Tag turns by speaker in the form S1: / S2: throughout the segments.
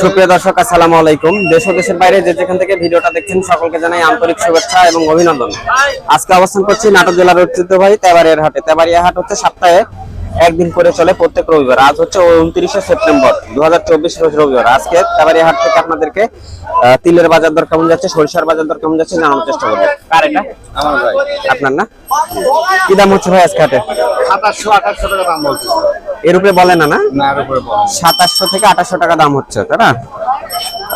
S1: সুপ্রিয় দর্শক আসসালামু আলাইকুম। দেশ দেশের বাইরে যে যেখান থেকে ভিডিওটা দেখছেন সকলকে জানাই আন্তরিক শুভেচ্ছা এবং অভিনন্দন। আজকে অবস্থান করছি নাটক জেলার ঐতিহ্যবাহী তেবারিয়ার হাটে। তেবারিয়া হাট হচ্ছে সপ্তাহে একদিন করে চলে প্রত্যেক রবিবার। আজ হচ্ছে উনত্রিশে সেপ্টেম্বর দু রোজ রবিবার। আজকে তেবারিয়া হাট থেকে আপনাদেরকে আহ, তিলের বাজার দর কেমন যাচ্ছে সরিষার বাজার দর কেমন যাচ্ছে জানানোর চেষ্টা করব। কার এটা?
S2: আমার ভাই।
S1: আপনার না? কি দাম হচ্ছে ভাই আজকে হাটে?
S2: সাতাশশো আঠাশশো টাকা দাম বলছে।
S1: এর উপরে বলে না না? সাতাশশো থেকে আঠাশশো টাকা দাম হচ্ছে তাই না?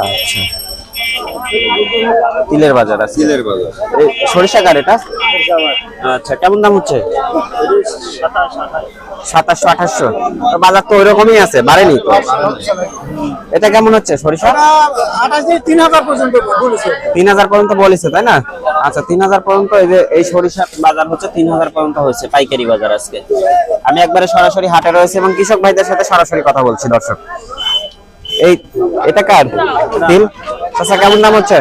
S1: আচ্ছা। তিলের বাজার আছে।
S2: তিলের বাজার।
S1: এই সরিষা কার এটা? আচ্ছা কেমন দাম হচ্ছে? সাতাশশো আঠাশশো। বাজার তো ওইরকমই আছে বাড়েনি তো? এটা কেমন হচ্ছে সরিষা?
S2: তিন হাজার পর্যন্ত
S1: তিন হাজার পর্যন্ত বলেছে তাই না? আচ্ছা তিন হাজার পর্যন্ত এই যে এই সরিষা বাজার হচ্ছে তিন হাজার পর্যন্ত হচ্ছে পাইকারি বাজার আজকে। আমি একবারে সরাসরি হাটে রয়েছে এবং কৃষক ভাইদের সাথে সরাসরি কথা বলছি দর্শক। এই এটা কার? তিল? আচ্ছা কেমন দাম হচ্ছে?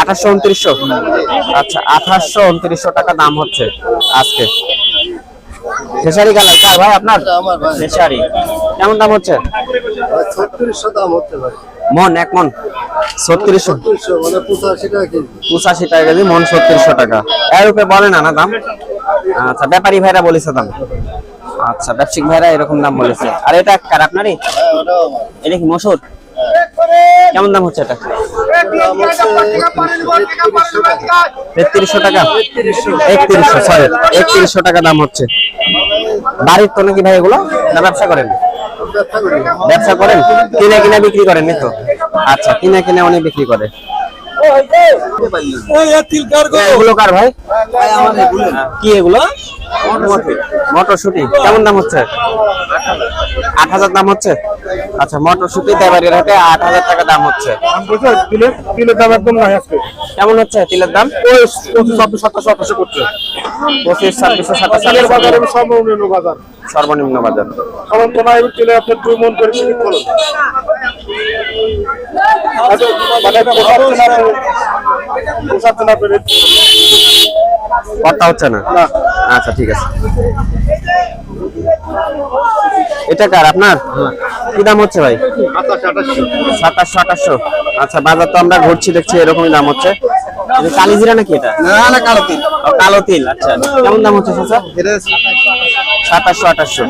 S1: আঠাশশো উনত্রিশশো। আচ্ছা আঠাশশো উনত্রিশশো টাকা দাম হচ্ছে আজকে। খেসারি কালার কার ভাই আপনার? খেসারি। কেমন দাম হচ্ছে?
S2: ছত্রিশশো দাম হতে পারে
S1: মন এক মন? ছত্রিশশো।
S2: মানে পঁচাশি টাকা কেজি।
S1: মন ছত্রিশশো টাকা। এর উপরে বলে না না দাম? আচ্ছা ব্যাপারী ভাইরা বলেছে দাম। আচ্ছা ব্যবসায়িক ভাইরা এরকম দাম বলেছে। আর এটা কার আপনারই? এটা কি মসুর? কেমন দাম হচ্ছে এটা? তেত্রিশশো টাকা। একত্রিশশো সরি একত্রিশশো টাকা দাম হচ্ছে। বাড়ির তো নাকি ভাই এগুলো? না ব্যবসা করেন? ব্যবসা করেন? কিনে কিনে বিক্রি করেন তো। আচ্ছা কিনে কিনে উনি বিক্রি করে। কি এগুলো? মটরশুটি। কেমন দাম হচ্ছে? আট হাজার দাম হচ্ছে? আচ্ছা মটরশুটি দেবারির হাটে আট হাজার টাকা দাম হচ্ছে।
S2: তিলের দাম একদম নাই আজকে।
S1: কেমন হচ্ছে তিলের দাম?
S2: ছাব্বিশ সাতাশো আঠাশো করছে।
S1: পঁচিশ ছাব্বিশশো সাতাশ
S2: বাজার সর্বনিম্ন বাজার।
S1: সর্বনিম্ন বাজার।
S2: কারণ তো নাই তিলে আপনার দুই মন করে বিক্রি করুন। না পেরে
S1: কথা হচ্ছে না? আচ্ছা ঠিক আছে। এটা কার আপনার? কি দাম হচ্ছে ভাই? সাতাশশো আঠাশশো। আচ্ছা বাজার তো আমরা ঘুরছি দেখছি এরকমই দাম হচ্ছে। কালিজিরা নাকি এটা?
S2: না না কালো তিল।
S1: কালো তিল আচ্ছা। কেমন দাম হচ্ছে চাচা? সাতাশশো আঠাশশো।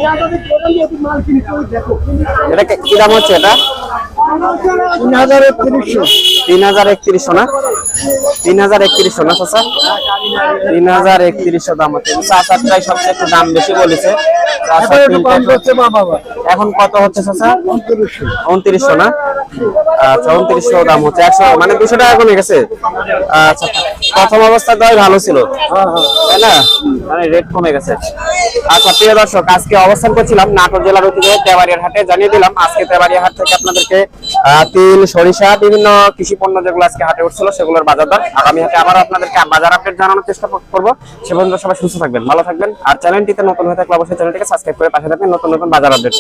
S1: এটা কি দাম হচ্ছে এটা?
S2: তিন হাজার একত্রিশশো।
S1: তিন হাজার একত্রিশশো না? তিন হাজার একত্রিশশো না চাচা? তিন হাজার একত্রিশশো দাম হচ্ছে। চাচারটাই সবচেয়ে একটু দাম বেশি বলেছে। চাচার তিলটা একটু- এখন কত হচ্ছে চাচা? উনত্রিশশো। না? আচ্ছা উনত্রিশশো দাম হচ্ছে। একশো মানে দুশো টাকা কমে গেছে। আচ্ছা প্রথম অবস্থা তো ভালো ছিল। তাই না? মানে রেট কমে গেছে। আচ্ছা প্রিয় দর্শক, আজকে অবস্থান করছিলাম নাটোর জেলার ঐতিহ্য তেবাড়িয়ার হাটে। জানিয়ে দিলাম, আজকে তেবাড়িয়া হাট থেকে আপনাদেরকে তিল, সরিষা, বিভিন্ন কৃষি পণ্য যেগুলো আজকে হাটে উঠছিল, সেগুলোর বাজার দর আগামী হাটে আবার আপনাদেরকে বাজার আপডেট জানানোর চেষ্টা করব। সে পর্যন্ত সবাই সুস্থ থাকবেন, ভালো থাকবেন, আর চ্যানেলটিতে নতুন হয়ে থাকলে অবশ্যই চ্যানেলটিকে সাবস্ক্রাইব করে পাশে থাকবেন, নতুন নতুন বাজার আপডেট